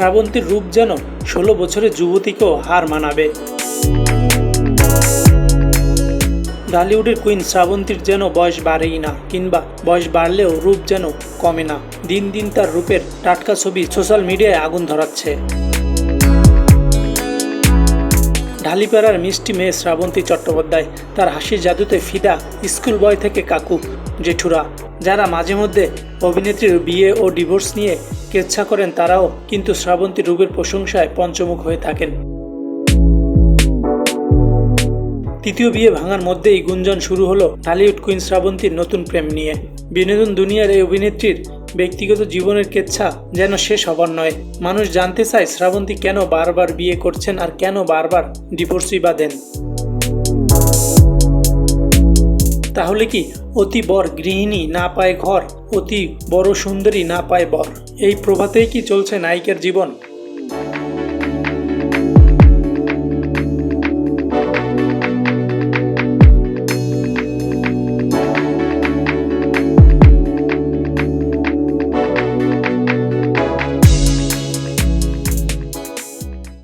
শ্রাবন্তীর রূপ যেন ষোলো বছরের যুবতীকেও হার মানাবে। ডালিউডের কুইন শ্রাবন্তীর যেন বয়স বাড়েই না, কিংবা বয়স বাড়লেও রূপ যেন কমে না। দিন দিন তার রূপের টাটকা ছবি সোশ্যাল মিডিয়ায় আগুন ধরাচ্ছে। ঢালিপাড়ার মিষ্টি মেয়ে শ্রাবন্তী চট্টোপাধ্যায় তার হাসির জাদুতে ফিদা স্কুল বয় থেকে কাকু জেঠুরা, যারা মাঝে মধ্যে অভিনেত্রীর বিয়ে ও ডিভোর্স নিয়ে কেচ্ছা করেন তারাও, কিন্তু শ্রাবন্তী রূপের প্রশংসায় পঞ্চমুখ হয়ে থাকেন। তৃতীয় বিয়ে ভাঙার মধ্যেই গুঞ্জন শুরু হলো ঢালিউড কুইন শ্রাবন্তীর নতুন প্রেম নিয়ে। বিনোদন দুনিয়ার এই অভিনেত্রীর ব্যক্তিগত জীবনের কেচ্ছা যেন শেষ হবার নয় মানুষ জানতে চায় শ্রাবন্তী কেন বারবার বিয়ে করছেন আর কেন বারবার ডিভোর্সই বা দেন। তাহলে কি অতি বর গৃহিণী না পায় ঘর, অতি বড় সুন্দরী না পায় বর। এই প্রভাতেই কি চলছে নায়িকার জীবন?